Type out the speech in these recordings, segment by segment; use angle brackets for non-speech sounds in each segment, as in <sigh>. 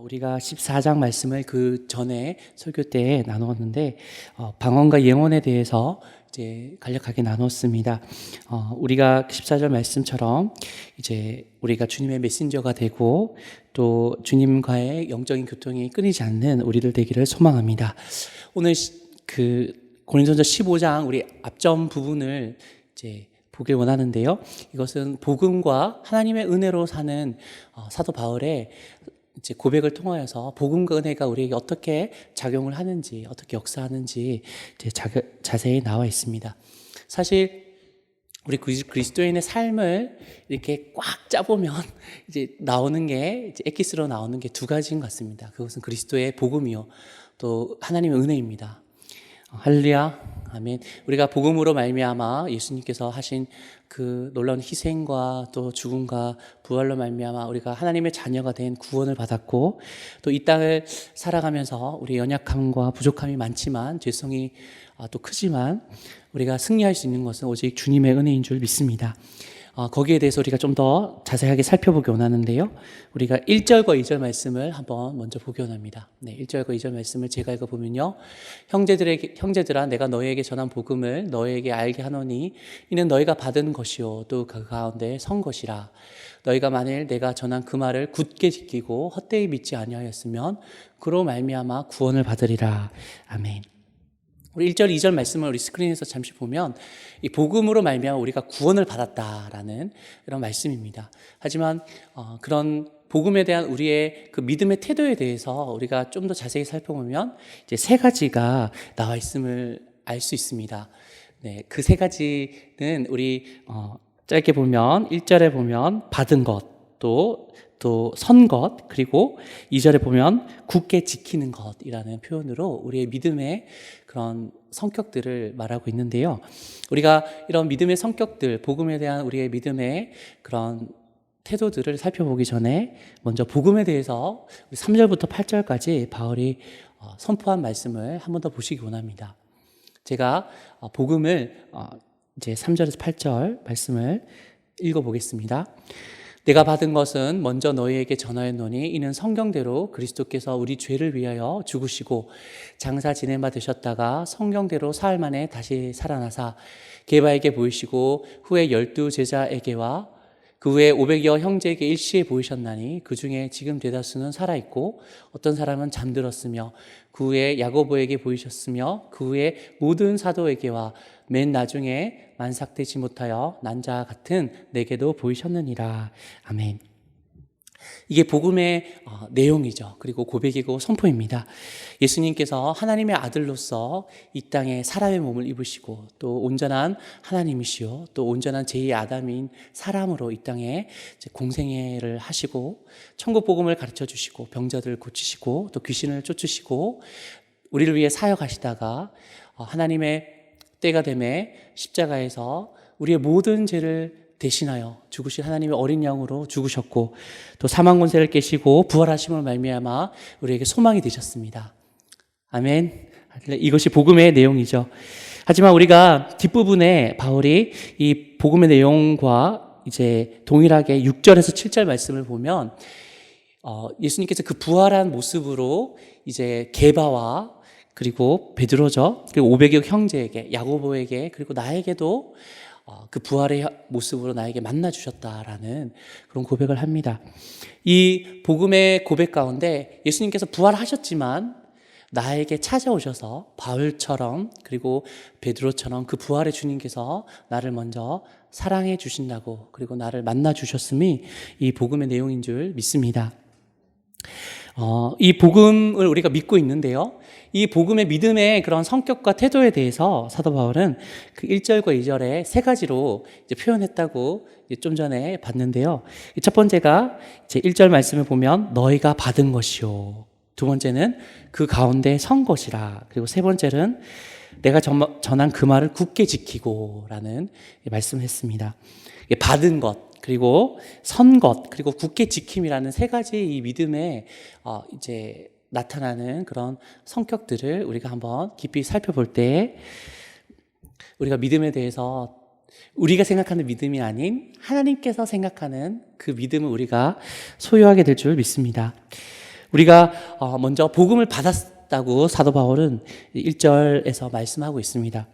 어, 우리가 14장 말씀을 그 전에 설교 때 나누었는데 어, 방언과 예언에 대해서 이제 간략하게 나눴습니다. 어, 우리가 14절 말씀처럼 이제 우리가 주님의 메신저가 되고 또 주님과의 영적인 교통이 끊이지 않는 우리들 되기를 소망합니다. 오늘 시- 그 고린도전서 15장 우리 앞전 부분을 이제 보길 원하는데요. 이것은 복음과 하나님의 은혜로 사는 어, 사도 바울의 이제 고백을 통하여서 복음과 은혜가 우리에게 어떻게 작용을 하는지, 어떻게 역사하는지 이제 자, 자세히 나와 있습니다. 사실 우리 그리- 그리스도인의 삶을 이렇게 꽉 짜보면 <laughs> 이제 나오는 게 이제 엑기스로 나오는 게 두 가지인 것 같습니다. 그것은 그리스도의 복음이요, 또 하나님의 은혜입니다. 어, 할렐루야. 아멘. 우리가 복음으로 말미암아 예수님께서 하신 그 놀라운 희생과 또 죽음과 부활로 말미암아 우리가 하나님의 자녀가 된 구원을 받았고 또 이 땅을 살아가면서 우리 연약함과 부족함이 많지만 죄성이 아, 또 크지만 우리가 승리할 수 있는 것은 오직 주님의 은혜인 줄 믿습니다. 어, 거기에 대해서 우리가 좀 더 자세하게 살펴보기 원하는데요. 우리가 1절과 2절 말씀을 한번 먼저 보기 원합니다. 네, 1절과 2절 말씀을 제가 읽어보면요. 형제들에게, 형제들아, 내가 너희에게 전한 복음을 너희에게 알게 하노니, 이는 너희가 받은 것이요. 또 그 가운데 선 것이라. 너희가 만일 내가 전한 그 말을 굳게 지키고 헛되이 믿지 아니하였으면, 그로 말미암아 구원을 받으리라. 아멘. 우리 1절, 2절 말씀을 우리 스크린에서 잠시 보면 이 복음으로 말미암아 우리가 구원을 받았다라는 이런 말씀입니다. 하지만 어, 그런 복음에 대한 우리의 그 믿음의 태도에 대해서 우리가 좀 더 자세히 살펴보면 이제 세 가지가 나와 있음을 알 수 있습니다. 네, 그 세 가지는 우리 어, 짧게 보면 1절에 보면 받은 것, 또 또 선 것, 그리고 2절에 보면 굳게 지키는 것이라는 표현으로 우리의 믿음의 그런 성격들을 말하고 있는데요. 우리가 이런 믿음의 성격들, 복음에 대한 우리의 믿음의 그런 태도들을 살펴보기 전에 먼저 복음에 대해서 3절부터 8절까지 바울이 어, 선포한 말씀을 한 번 더 보시기 원합니다. 제가 어, 복음을 어, 이제 3절에서 8절 말씀을 읽어 보겠습니다. 내가 받은 것은 먼저 너희에게 전하였노니 이는 성경대로 그리스도께서 우리 죄를 위하여 죽으시고 장사 지낸 바 되셨다가 성경대로 사흘 만에 다시 살아나사. 게바에게 보이시고 후에 열두 제자에게와 그 후에 500여 형제에게 일시에 보이셨나니 그 중에 지금 대다수는 살아있고 어떤 사람은 잠들었으며 그 후에 야고보에게 보이셨으며 그 후에 모든 사도에게와 맨 나중에 만삭되지 못하여 난자 같은 내게도 보이셨느니라. 아멘. 이게 복음의 어, 내용이죠. 그리고 고백이고 선포입니다. 예수님께서 하나님의 아들로서 이 땅에 사람의 몸을 입으시고 또 온전한 하나님이시요 또 온전한 제2의 아담인 사람으로 이 땅에 공생애를 하시고 천국 복음을 가르쳐 주시고 병자들을 고치시고 또 귀신을 쫓으시고 우리를 위해 사역하시다가 어, 하나님의 때가 되매 십자가에서 우리의 모든 죄를 대신하여 죽으신 하나님의 어린 양으로 죽으셨고 또 사망 권세를 깨시고 부활하심을 말미암아 우리에게 소망이 되셨습니다. 아멘. 이것이 복음의 내용이죠. 하지만 우리가 뒷부분에 바울이 이 복음의 내용과 이제 동일하게 6절에서 7절 말씀을 보면 어, 예수님께서 그 부활한 모습으로 이제 게바와 그리고 베드로죠. 그리고 500여 형제에게 야고보에게 그리고 나에게도 어, 그 부활의 모습으로 나에게 만나 주셨다라는 그런 고백을 합니다. 이 복음의 고백 가운데 예수님께서 부활하셨지만 나에게 찾아오셔서 바울처럼 그리고 베드로처럼 그 부활의 주님께서 나를 먼저 사랑해 주신다고 그리고 나를 만나 주셨음이 이 복음의 내용인 줄 믿습니다. 어, 이 복음을 우리가 믿고 있는데요. 이 복음의 믿음의 그런 성격과 태도에 대해서 사도 바울은 그 1절과 2절에 세 가지로 이제 표현했다고 이제 좀 전에 봤는데요. 첫 번째가 이제 1절 말씀을 보면 너희가 받은 것이요. 두 번째는 그 가운데 선 것이라. 그리고 세 번째는 내가 전- 전한 그 말을 굳게 지키고 라는 말씀을 했습니다. 받은 것, 그리고 선 것, 그리고 굳게 지킴이라는 세 가지 이 믿음에 어, 이제 나타나는 그런 성격들을 우리가 한번 깊이 살펴볼 때 우리가 믿음에 대해서 우리가 생각하는 믿음이 아닌 하나님께서 생각하는 그 믿음을 우리가 소유하게 될 줄 믿습니다. 우리가 어, 먼저 복음을 받았다고 사도 바울은 1절에서 말씀하고 있습니다.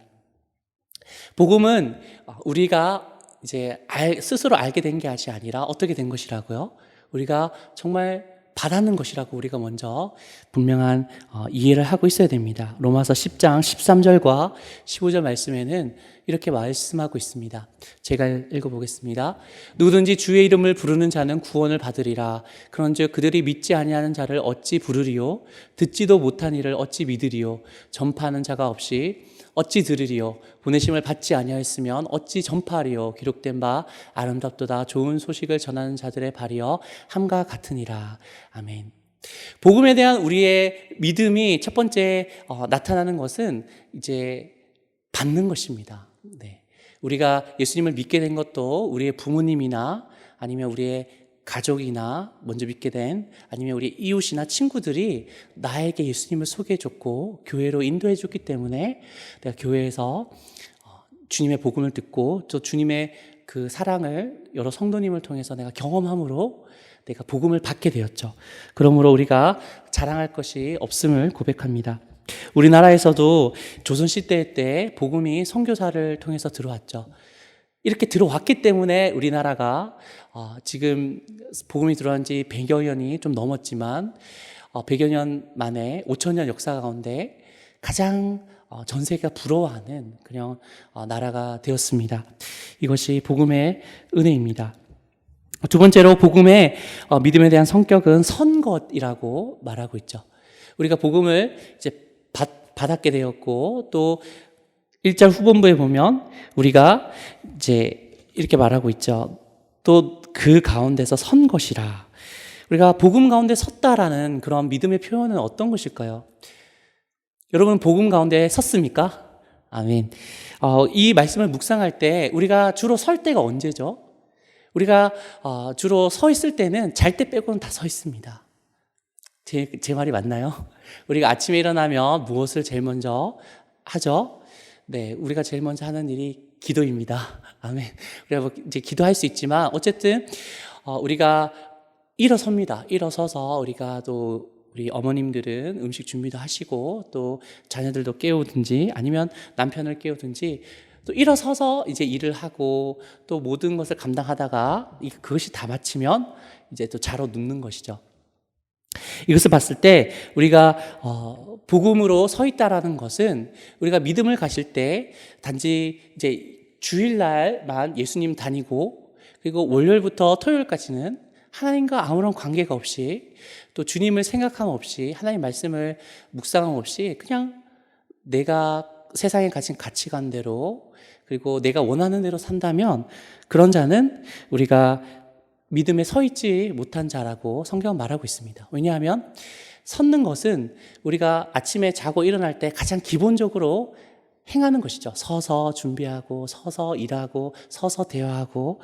복음은 우리가 이제 알, 스스로 알게 된 게 아니라 어떻게 된 것이라고요? 우리가 정말 받았는 것이라고 우리가 먼저 분명한 어, 이해를 하고 있어야 됩니다. 로마서 10장 13절과 15절 말씀에는 이렇게 말씀하고 있습니다. 제가 읽어보겠습니다. 누구든지 주의 이름을 부르는 자는 구원을 받으리라. 그런즉 그들이 믿지 아니하는 자를 어찌 부르리요? 듣지도 못한 이를 어찌 믿으리요? 전파하는 자가 없이 어찌 들으리요? 보내심을 받지 아니하였으면 어찌 전파하리요? 기록된 바 아름답도다 좋은 소식을 전하는 자들의 발이여 함과 같으니라. 아멘. 복음에 대한 우리의 믿음이 첫 번째 어, 나타나는 것은 이제 받는 것입니다. 네. 우리가 예수님을 믿게 된 것도 우리의 부모님이나 아니면 우리의 가족이나 먼저 믿게 된 아니면 우리 이웃이나 친구들이 나에게 예수님을 소개해 줬고 교회로 인도해 줬기 때문에 내가 교회에서 어, 주님의 복음을 듣고 또 주님의 그 사랑을 여러 성도님을 통해서 내가 경험함으로 내가 복음을 받게 되었죠. 그러므로 우리가 자랑할 것이 없음을 고백합니다. 우리나라에서도 조선 시대 때 복음이 선교사를 통해서 들어왔죠. 이렇게 들어왔기 때문에 우리나라가 어, 지금 복음이 들어온 지 100여 년이 좀 넘었지만 어, 100여 년 만에 5천 년 역사 가운데 가장 어, 전 세계가 부러워하는 그냥 어, 나라가 되었습니다. 이것이 복음의 은혜입니다. 두 번째로 복음의 어, 믿음에 대한 성격은 선 것이라고 말하고 있죠. 우리가 복음을 이제 받, 받았게 되었고 또 1절 후본부에 보면 우리가 이제 이렇게 말하고 있죠. 또 그 가운데서 선 것이라. 우리가 복음 가운데 섰다라는 그런 믿음의 표현은 어떤 것일까요? 여러분 복음 가운데 섰습니까? 아멘. 어, 이 말씀을 묵상할 때 우리가 주로 설 때가 언제죠? 우리가 어, 주로 서 있을 때는 잘 때 빼고는 다 서 있습니다. 제, 제 말이 맞나요? <laughs> 우리가 아침에 일어나면 무엇을 제일 먼저 하죠? 네, 우리가 제일 먼저 하는 일이 기도입니다. 아멘. 우리가 뭐 이제 기도할 수 있지만 어쨌든 어, 우리가 일어섭니다. 일어서서 우리가 또 우리 어머님들은 음식 준비도 하시고 또 자녀들도 깨우든지 아니면 남편을 깨우든지 또 일어서서 이제 일을 하고 또 모든 것을 감당하다가 이- 그것이 다 마치면 이제 또 자러 눕는 것이죠. 이것을 봤을 때 우리가 어, 복음으로 서 있다라는 것은 우리가 믿음을 가실 때 단지 이제 주일날만 예수님 다니고 그리고 월요일부터 토요일까지는 하나님과 아무런 관계가 없이 또 주님을 생각함 없이 하나님 말씀을 묵상함 없이 그냥 내가 세상에 가진 가치관대로 그리고 내가 원하는 대로 산다면 그런 자는 우리가 믿음에 서 있지 못한 자라고 성경은 말하고 있습니다. 왜냐하면 섰는 것은 우리가 아침에 자고 일어날 때 가장 기본적으로 행하는 것이죠. 서서 준비하고, 서서 일하고, 서서 대화하고,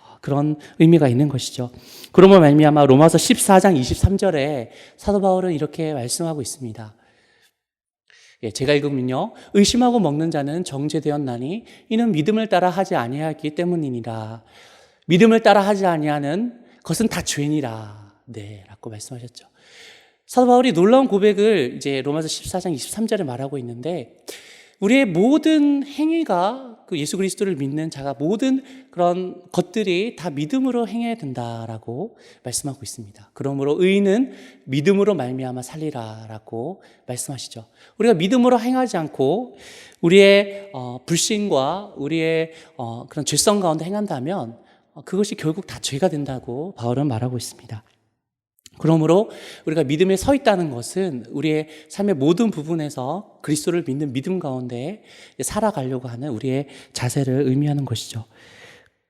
어, 그런 의미가 있는 것이죠. 그러면 말미암아 로마서 14장 23절에 사도 바울은 이렇게 말씀하고 있습니다. 예, 제가 읽으면요. 의심하고 먹는 자는 정죄되었나니 이는 믿음을 따라 하지 아니하기 때문이니라. 믿음을 따라 하지 아니하는 것은 다 죄니라. 네, 라고 말씀하셨죠. 사도 바울이 놀라운 고백을 이제 로마서 14장 23절에 말하고 있는데 우리의 모든 행위가 그 예수 그리스도를 믿는 자가 모든 그런 것들이 다 믿음으로 행해야 된다라고 말씀하고 있습니다. 그러므로 의인은 믿음으로 말미암아 살리라라고 말씀하시죠. 우리가 믿음으로 행하지 않고 우리의 어, 불신과 우리의 어, 그런 죄성 가운데 행한다면 어, 그것이 결국 다 죄가 된다고 바울은 말하고 있습니다. 그러므로 우리가 믿음에 서 있다는 것은 우리의 삶의 모든 부분에서 그리스도를 믿는 믿음 가운데 살아가려고 하는 우리의 자세를 의미하는 것이죠.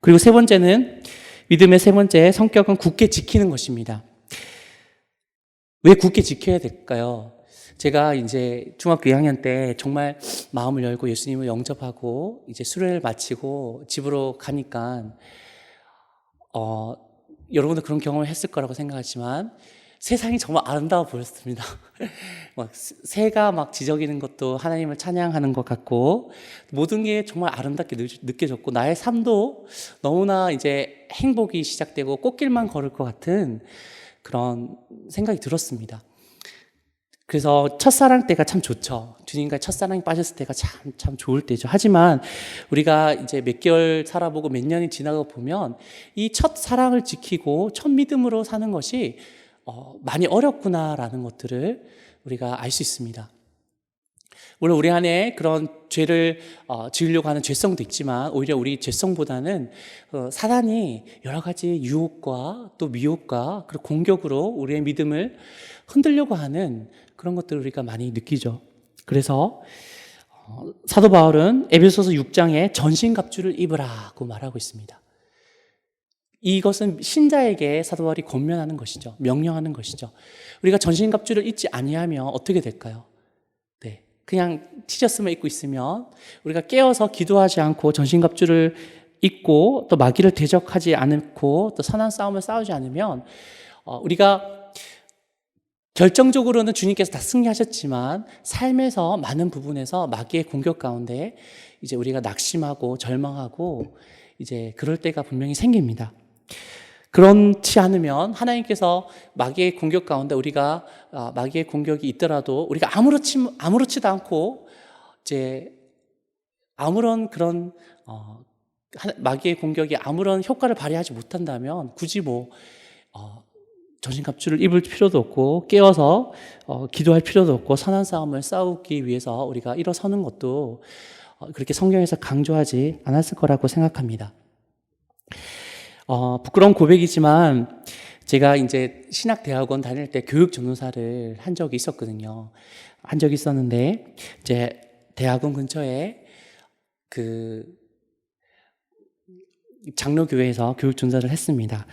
그리고 세 번째는 믿음의 세 번째 성격은 굳게 지키는 것입니다. 왜 굳게 지켜야 될까요? 제가 이제 중학교 2학년 때 정말 마음을 열고 예수님을 영접하고 이제 수련을 마치고 집으로 가니까 어, 여러분도 그런 경험을 했을 거라고 생각하지만 세상이 정말 아름다워 보였습니다. <laughs> 막 새가 막 지저귀는 것도 하나님을 찬양하는 것 같고 모든 게 정말 아름답게 느- 느껴졌고 나의 삶도 너무나 이제 행복이 시작되고 꽃길만 걸을 것 같은 그런 생각이 들었습니다. 그래서 첫사랑 때가 참 좋죠. 주님과 첫사랑이 빠졌을 때가 참, 참 좋을 때죠. 하지만 우리가 이제 몇 개월 살아보고 몇 년이 지나고 보면 이 첫사랑을 지키고 첫 믿음으로 사는 것이 어, 많이 어렵구나라는 것들을 우리가 알 수 있습니다. 물론 우리 안에 그런 죄를 어, 지으려고 하는 죄성도 있지만 오히려 우리 죄성보다는 어, 사단이 여러 가지 유혹과 또 미혹과 그리고 공격으로 우리의 믿음을 흔들려고 하는 그런 것들을 우리가 많이 느끼죠. 그래서 어, 사도 바울은 에베소서 6장에 전신 갑주를 입으라고 말하고 있습니다. 이것은 신자에게 사도 바울이 권면하는 것이죠. 명령하는 것이죠. 우리가 전신 갑주를 입지 아니하면 어떻게 될까요? 네. 그냥 티셔츠만 입고 있으면 우리가 깨어서 기도하지 않고 전신 갑주를 입고 또 마귀를 대적하지 않고 또 선한 싸움을 싸우지 않으면 어, 우리가 결정적으로는 주님께서 다 승리하셨지만 삶에서 많은 부분에서 마귀의 공격 가운데 이제 우리가 낙심하고 절망하고 이제 그럴 때가 분명히 생깁니다. 그렇지 않으면 하나님께서 마귀의 공격 가운데 우리가 아, 마귀의 공격이 있더라도 우리가 아무렇지 아무렇지도 않고 이제 아무런 그런 어, 하- 마귀의 공격이 아무런 효과를 발휘하지 못한다면 굳이 뭐 어, 전신갑주를 입을 필요도 없고 깨어서 어, 기도할 필요도 없고 선한 싸움을 싸우기 위해서 우리가 일어서는 것도 어, 그렇게 성경에서 강조하지 않았을 거라고 생각합니다. 어, 부끄러운 고백이지만 제가 이제 신학대학원 다닐 때 교육 전도사를 한 적이 있었거든요. 한 적이 있었는데 이제 대학원 근처에 그 장로교회에서 교육 전사를 했습니다.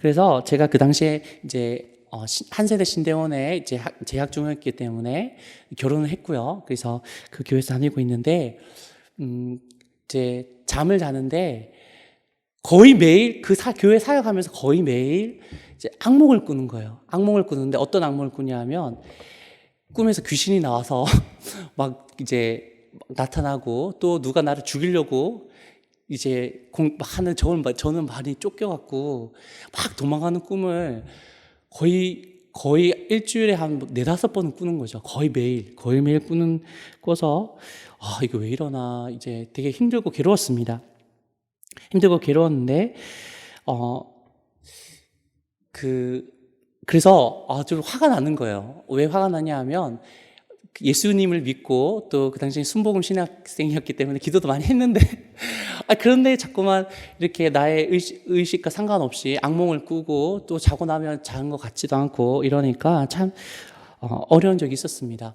그래서 제가 그 당시에 이제 어, 시- 한 세대 신대원에 이제 학- 재학 중이었기 때문에 결혼을 했고요. 그래서 그 교회에서 다니고 있는데 음, 이제 잠을 자는데 거의 매일 그 사, 교회 사역하면서 거의 매일 이제 악몽을 꾸는 거예요. 악몽을 꾸는데 어떤 악몽을 꾸냐면 꿈에서 귀신이 나와서 <laughs> 막 이제 나타나고 또 누가 나를 죽이려고 이제 공, 막 하는 저는, 막- 저는 많이 쫓겨갖고 막 도망가는 꿈을 거의 거의 일주일에 한 네다섯 번은 꾸는 거죠. 거의 매일, 거의 매일 꾸는 꿔서 아 이거 왜 이러나 이제 되게 힘들고 괴로웠습니다. 힘들고 괴로웠는데 어 그 그래서 아주 화가 나는 거예요. 왜 화가 나냐 하면 그 예수님을 믿고 또 그 당시에 순복음 신학생이었기 때문에 기도도 많이 했는데 <laughs> 아 그런데 자꾸만 이렇게 나의 의식, 의식과 상관없이 악몽을 꾸고 또 자고 나면 자는 것 같지도 않고 이러니까 참 어, 어려운 적이 있었습니다.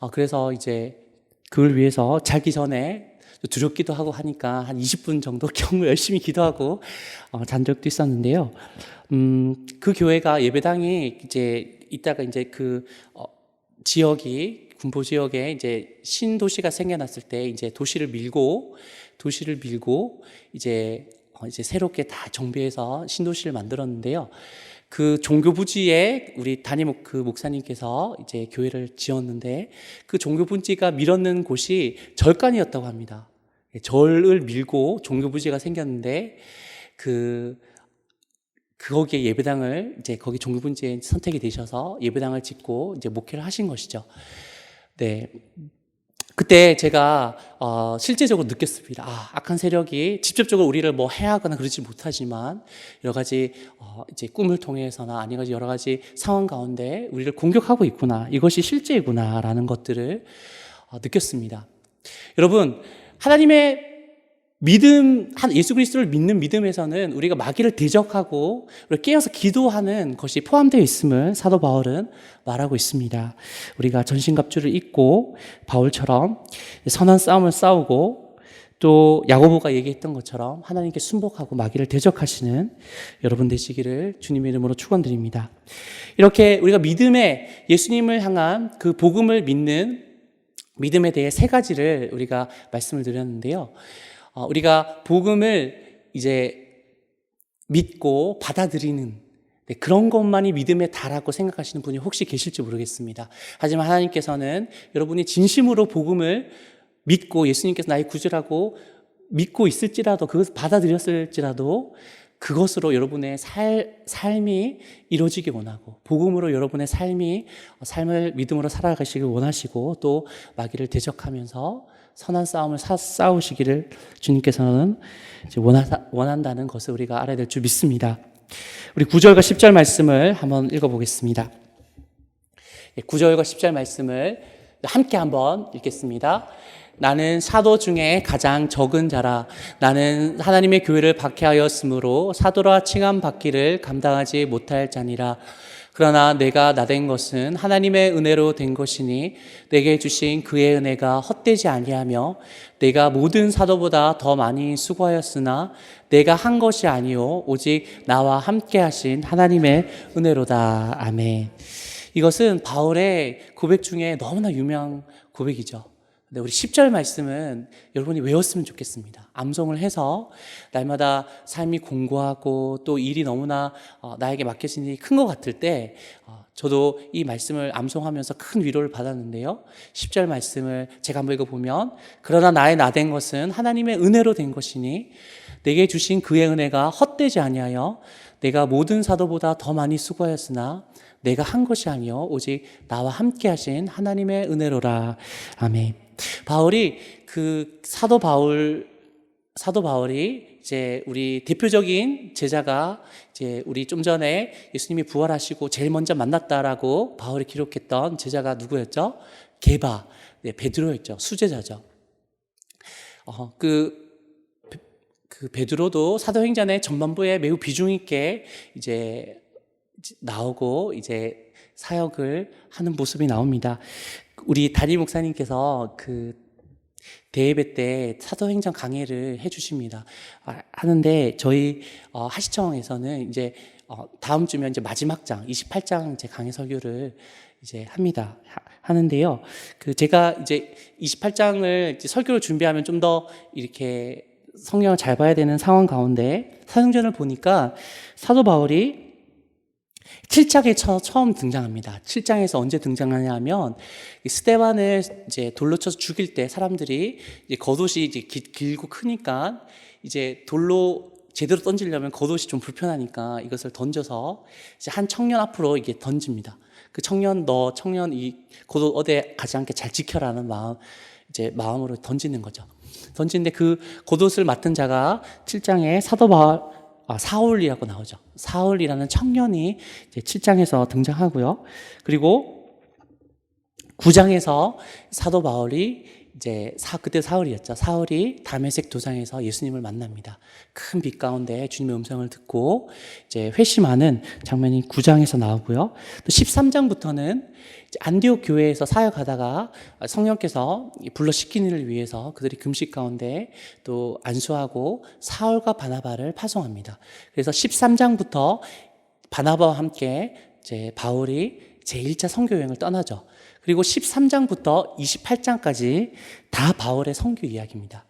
어, 그래서 이제 그걸 위해서 자기 전에 또 두렵기도 하고 하니까 한 20분 정도 <laughs> 경우 열심히 기도하고 어, 잔 적도 있었는데요. 음, 그 교회가 예배당이 이제 이따가 이제 그 어, 지역이 군포 지역에 이제 신도시가 생겨났을 때 이제 도시를 밀고 도시를 밀고 이제 어, 이제 새롭게 다 정비해서 신도시를 만들었는데요. 그 종교 부지에 우리 담임 그 목사님께서 이제 교회를 지었는데 그 종교 부지가 밀었는 곳이 절간이었다고 합니다. 절을 밀고 종교 부지가 생겼는데 그 거기에 예배당을 이제 거기 종교 부지에 선택이 되셔서 예배당을 짓고 이제 목회를 하신 것이죠. 네. 그때 제가 어, 실제적으로 느꼈습니다. 아, 악한 세력이 직접적으로 우리를 뭐 해하거나 그러지 못하지만 여러 가지 어, 이제 꿈을 통해서나 아니면 여러 가지 상황 가운데 우리를 공격하고 있구나. 이것이 실제구나라는 것들을 어, 느꼈습니다. 여러분, 하나님의 믿음, 한 예수 그리스도를 믿는 믿음에서는 우리가 마귀를 대적하고 깨어서 기도하는 것이 포함되어 있음을 사도 바울은 말하고 있습니다. 우리가 전신갑주를 입고 바울처럼 선한 싸움을 싸우고 또 야고보가 얘기했던 것처럼 하나님께 순복하고 마귀를 대적하시는 여러분 되시기를 주님의 이름으로 축원드립니다. 이렇게 우리가 믿음의 예수님을 향한 그 복음을 믿는 믿음에 대해 세 가지를 우리가 말씀을 드렸는데요. 어, 우리가 복음을 이제 믿고 받아들이는 네, 그런 것만이 믿음의 다라고 생각하시는 분이 혹시 계실지 모르겠습니다. 하지만 하나님께서는 여러분이 진심으로 복음을 믿고 예수님께서 나의 구주라고 믿고 있을지라도 그것을 받아들였을지라도 그것으로 여러분의 살, 삶이 이루어지기 원하고 복음으로 여러분의 삶이 삶을 믿음으로 살아가시길 원하시고 또 마귀를 대적하면서 선한 싸움을 사, 싸우시기를 주님께서는 원하, 원한다는 것을 우리가 알아야 될 줄 믿습니다. 우리 9절과 10절 말씀을 한번 읽어보겠습니다. 9절과 10절 말씀을 함께 한번 읽겠습니다. 나는 사도 중에 가장 적은 자라. 나는 하나님의 교회를 박해하였으므로 사도라 칭함 받기를 감당하지 못할 자니라. 그러나 내가 나 된 것은 하나님의 은혜로 된 것이니 내게 주신 그의 은혜가 헛되지 아니하며 내가 모든 사도보다 더 많이 수고하였으나 내가 한 것이 아니요 오직 나와 함께 하신 하나님의 은혜로다. 아멘. 이것은 바울의 고백 중에 너무나 유명한 고백이죠. 근데 우리 10절 말씀은 여러분이 외웠으면 좋겠습니다. 암송을 해서 날마다 삶이 공고하고 또 일이 너무나 어, 나에게 맡겨진 일이 큰 것 같을 때 어, 저도 이 말씀을 암송하면서 큰 위로를 받았는데요. 10절 말씀을 제가 한번 읽어보면 그러나 나의 나 된 것은 하나님의 은혜로 된 것이니 내게 주신 그의 은혜가 헛되지 아니하여 내가 모든 사도보다 더 많이 수고하였으나 내가 한 것이 아니요 오직 나와 함께 하신 하나님의 은혜로라. 아멘. 바울이 그 사도 바울 사도 바울이 이제 우리 대표적인 제자가 이제 우리 좀 전에 예수님이 부활하시고 제일 먼저 만났다라고 바울이 기록했던 제자가 누구였죠? 게바, 네, 베드로였죠. 수제자죠. 어, 그, 그 베드로도 사도행전의 전반부에 매우 비중 있게 이제 나오고 이제 사역을 하는 모습이 나옵니다. 우리 다리 목사님께서 그 대예배 때 사도행전 강의를 해주십니다. 아, 하는데 저희 어, 하시청에서는 이제 어, 다음 주면 이제 마지막 장 28장 제 강의 설교를 이제 합니다. 하, 는데요 그 제가 이제 28장을 이제 설교를 준비하면 좀 더 이렇게 성경을 잘 봐야 되는 상황 가운데 사도행전을 보니까 사도 바울이 7장에 처음 등장합니다. 7장에서 언제 등장하냐면 스테반을 이제 돌로 쳐서 죽일 때 사람들이 이제 겉옷이 이제 길고 크니까 이제 돌로 제대로 던지려면 겉옷이 좀 불편하니까 이것을 던져서 이제 한 청년 앞으로 이게 던집니다. 그 청년 너 청년 이 겉옷 어디에 가지 않게 잘 지켜라는 마음 이제 마음으로 던지는 거죠. 던지는데 그 겉옷을 맡은 자가 7장에 사도 아, 사울이라고 나오죠. 사울이라는 청년이 이제 7장에서 등장하고요. 그리고 9장에서 사도 바울이 이제 사, 그때 사울이었죠. 사울이 담에색 도상에서 예수님을 만납니다. 큰 빛 가운데 주님의 음성을 듣고 이제 회심하는 장면이 9장에서 나오고요. 또 13장부터는 안디옥 교회에서 사역하다가 성령께서 불러 시키는 일 위해서 그들이 금식 가운데 또 안수하고 사울과 바나바를 파송합니다. 그래서 13장부터 바나바와 함께 이제 바울이 제1차 선교 여행을 떠나죠. 그리고 13장부터 28장까지 다 바울의 선교 이야기입니다.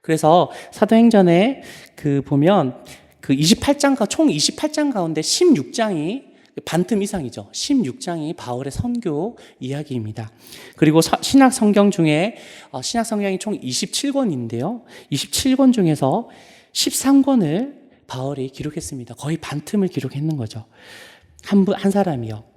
그래서 사도행전에 그 보면 그 28장과 총 28장 가운데 16장이 반틈 이상이죠. 16장이 바울의 선교 이야기입니다. 그리고 신약 성경 중에 어, 신약 성경이 총 27권인데요. 27권 중에서 13권을 바울이 기록했습니다. 거의 반틈을 기록했는 거죠. 한, 분, 한 사람이요.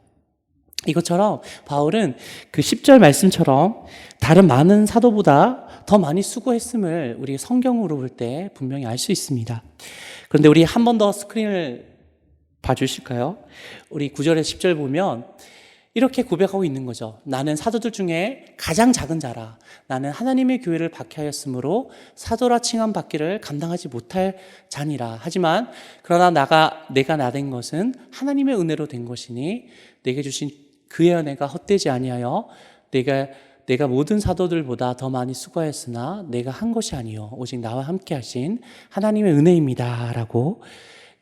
이것처럼 바울은 그 10절 말씀처럼 다른 많은 사도보다 더 많이 수고했음을 우리 성경으로 볼 때 분명히 알 수 있습니다. 그런데 우리 한 번 더 스크린을 봐주실까요? 우리 9절에 10절 보면 이렇게 고백하고 있는 거죠. 나는 사도들 중에 가장 작은 자라. 나는 하나님의 교회를 박해하였으므로 사도라 칭함 받기를 감당하지 못할 자니라. 하지만 그러나 나가 내가 나 된 것은 하나님의 은혜로 된 것이니 내게 주신 그의 은혜가 헛되지 아니하여 내가 내가 모든 사도들보다 더 많이 수고하였으나 내가 한 것이 아니요 오직 나와 함께 하신 하나님의 은혜입니다라고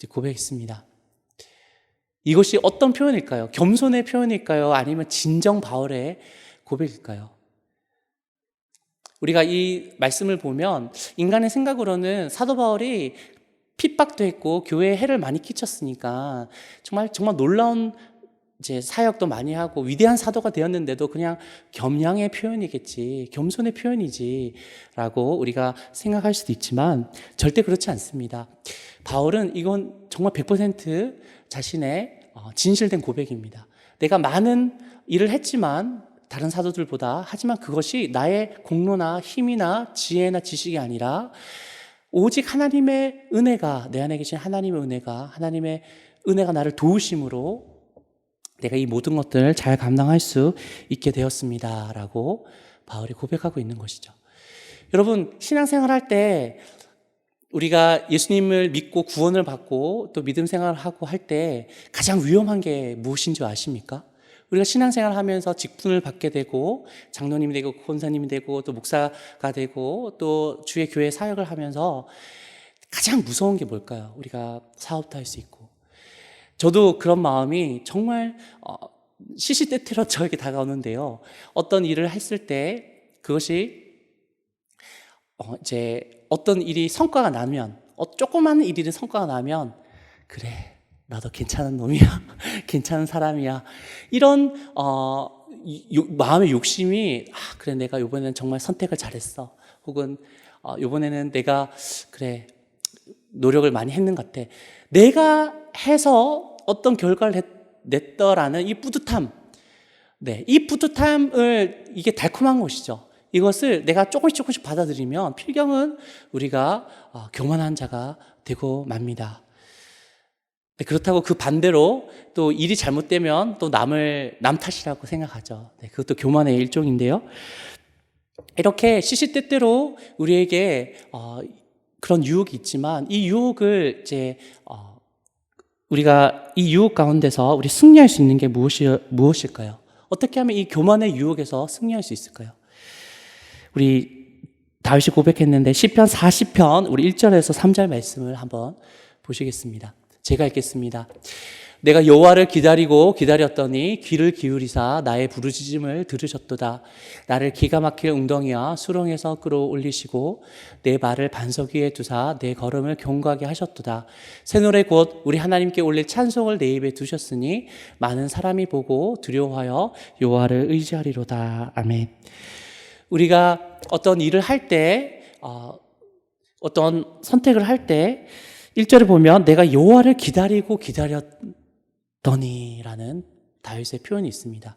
고백했습니다. 이것이 어떤 표현일까요? 겸손의 표현일까요? 아니면 진정 바울의 고백일까요? 우리가 이 말씀을 보면 인간의 생각으로는 사도 바울이 핍박도 했고 교회에 해를 많이 끼쳤으니까 정말 정말 놀라운 이제 사역도 많이 하고 위대한 사도가 되었는데도 그냥 겸양의 표현이겠지, 겸손의 표현이지라고 우리가 생각할 수도 있지만 절대 그렇지 않습니다. 바울은 이건 정말 100% 자신의 어, 진실된 고백입니다. 내가 많은 일을 했지만 다른 사도들보다 하지만 그것이 나의 공로나 힘이나 지혜나 지식이 아니라 오직 하나님의 은혜가 내 안에 계신 하나님의 은혜가 하나님의 은혜가 나를 도우심으로 내가 이 모든 것들을 잘 감당할 수 있게 되었습니다 라고 바울이 고백하고 있는 것이죠. 여러분 신앙생활 할 때 우리가 예수님을 믿고 구원을 받고 또 믿음 생활을 하고 할 때 가장 위험한 게 무엇인 줄 아십니까? 우리가 신앙생활 하면서 직분을 받게 되고 장로님이 되고 권사님이 되고 또 목사가 되고 또 주의 교회 사역을 하면서 가장 무서운 게 뭘까요? 우리가 사업도 할 수 있고 저도 그런 마음이 정말 어, 시시때때로 <laughs> 저에게 다가오는데요. 어떤 일을 했을 때 그것이 어, 이제 어떤 일이 성과가 나면 어, 조그마한 일이 성과가 나면 그래 나도 괜찮은 놈이야. <laughs> 괜찮은 사람이야. 이런 어, 이- 요- 마음의 욕심이 아, 그래 내가 이번에는 정말 선택을 잘했어. 혹은 어, 이번에는 내가 그래 노력을 많이 했는 것 같아. 내가 해서 어떤 결과를 했, 냈더라는 이 뿌듯함 네, 이 뿌듯함을 이게 달콤한 것이죠. 이것을 내가 조금씩 조금씩 받아들이면 필경은 우리가 어, 교만한 자가 되고 맙니다. 네, 그렇다고 그 반대로 또 일이 잘못되면 또 남을 남 탓이라고 생각하죠. 네, 그것도 교만의 일종인데요. 이렇게 시시때때로 우리에게 어, 그런 유혹이 있지만 이 유혹을 이제 어, 우리가 이 유혹 가운데서 우리 승리할 수 있는 게 무엇이, 무엇일까요? 어떻게 하면 이 교만의 유혹에서 승리할 수 있을까요? 우리 다윗이 고백했는데 시편 40편 우리 1절에서 3절 말씀을 한번 보시겠습니다. 제가 읽겠습니다. 내가 여호와를 기다리고 기다렸더니 귀를 기울이사 나의 부르짖음을 들으셨도다. 나를 기가 막힐 웅덩이와 수렁에서 끌어올리시고 내 발을 반석 위에 두사 내 걸음을 견고하게 하셨도다. 새 노래 곧 우리 하나님께 올릴 찬송을 내 입에 두셨으니 많은 사람이 보고 두려워하여 여호와를 의지하리로다. 아멘. 우리가 어떤 일을 할 때, 어, 어떤 선택을 할 때, 1절에 보면 내가 여호와를 기다리고 기다렸 더니라는 다윗의 표현이 있습니다.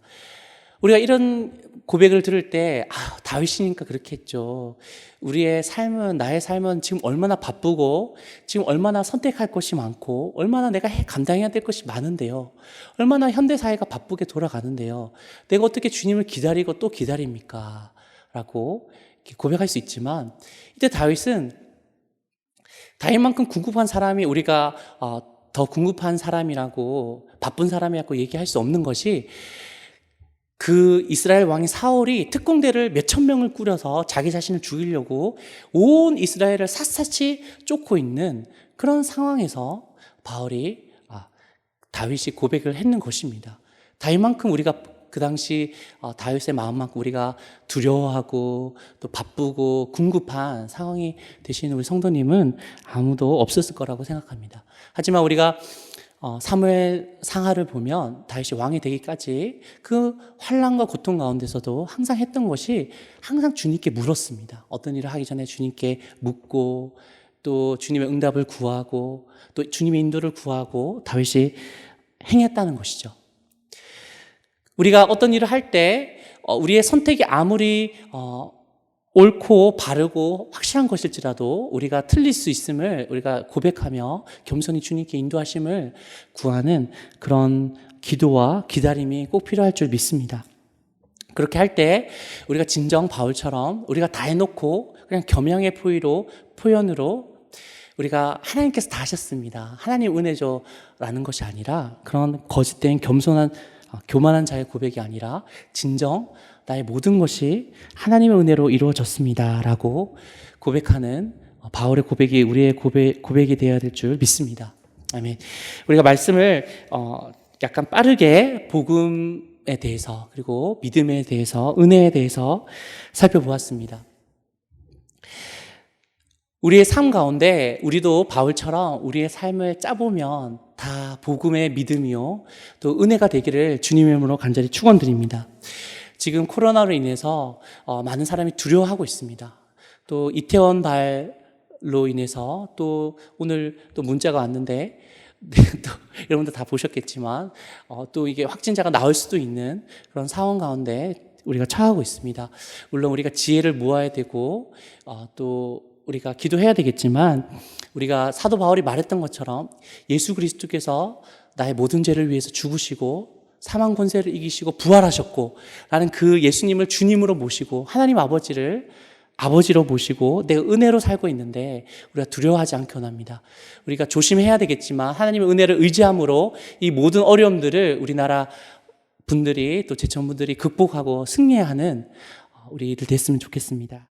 우리가 이런 고백을 들을 때, 아, 다윗이니까 그렇게 했죠. 우리의 삶은, 나의 삶은 지금 얼마나 바쁘고, 지금 얼마나 선택할 것이 많고, 얼마나 내가 해- 감당해야 될 것이 많은데요. 얼마나 현대사회가 바쁘게 돌아가는데요. 내가 어떻게 주님을 기다리고 또 기다립니까? 라고 고백할 수 있지만, 이때 다윗은 다윗만큼 궁급한 사람이 우리가 어, 더 궁급한 사람이라고 바쁜 사람이라고 얘기할 수 없는 것이 그 이스라엘 왕이 사울이 특공대를 몇천 명을 꾸려서 자기 자신을 죽이려고 온 이스라엘을 샅샅이 쫓고 있는 그런 상황에서 바울이 아, 다윗이 고백을 했는 것입니다. 다윗만큼 우리가 그 당시 어, 다윗의 마음만큼 우리가 두려워하고 또 바쁘고 궁급한 상황이 되시는 우리 성도님은 아무도 없었을 거라고 생각합니다. 하지만 우리가 어, 사무엘 상하를 보면 다윗이 왕이 되기까지 그 환란과 고통 가운데서도 항상 했던 것이 항상 주님께 물었습니다. 어떤 일을 하기 전에 주님께 묻고 또 주님의 응답을 구하고 또 주님의 인도를 구하고 다윗이 행했다는 것이죠. 우리가 어떤 일을 할 때 우리의 선택이 아무리 어, 옳고 바르고 확실한 것일지라도 우리가 틀릴 수 있음을 우리가 고백하며 겸손히 주님께 인도하심을 구하는 그런 기도와 기다림이 꼭 필요할 줄 믿습니다. 그렇게 할 때 우리가 진정 바울처럼 우리가 다 해놓고 그냥 겸양의 포위로 표현으로 우리가 하나님께서 다 하셨습니다. 하나님 은혜죠라는 것이 아니라 그런 거짓된 겸손한 어, 교만한 자의 고백이 아니라 진정 나의 모든 것이 하나님의 은혜로 이루어졌습니다라고 고백하는 어, 바울의 고백이 우리의 고백, 고백이 되어야 될 줄 믿습니다. 아멘. 우리가 말씀을 어, 약간 빠르게 복음에 대해서 그리고 믿음에 대해서 은혜에 대해서 살펴보았습니다. 우리의 삶 가운데 우리도 바울처럼 우리의 삶을 짜보면 다 복음의 믿음이요. 또 은혜가 되기를 주님의 이름으로 간절히 축원드립니다. 지금 코로나로 인해서 어, 많은 사람이 두려워하고 있습니다. 또 이태원 발로 인해서 또 오늘 또 문자가 왔는데 네, <laughs> 또 여러분들 다 보셨겠지만 어, 또 이게 확진자가 나올 수도 있는 그런 상황 가운데 우리가 처하고 있습니다. 물론 우리가 지혜를 모아야 되고 어, 또 우리가 기도해야 되겠지만 우리가 사도 바울이 말했던 것처럼 예수 그리스도께서 나의 모든 죄를 위해서 죽으시고 사망 권세를 이기시고 부활하셨고 라는 그 예수님을 주님으로 모시고 하나님 아버지를 아버지로 모시고 내가 은혜로 살고 있는데 우리가 두려워하지 않게 원합니다. 우리가 조심해야 되겠지만 하나님의 은혜를 의지함으로 이 모든 어려움들을 우리나라 분들이 또 제천분들이 극복하고 승리하는 우리들 됐으면 좋겠습니다.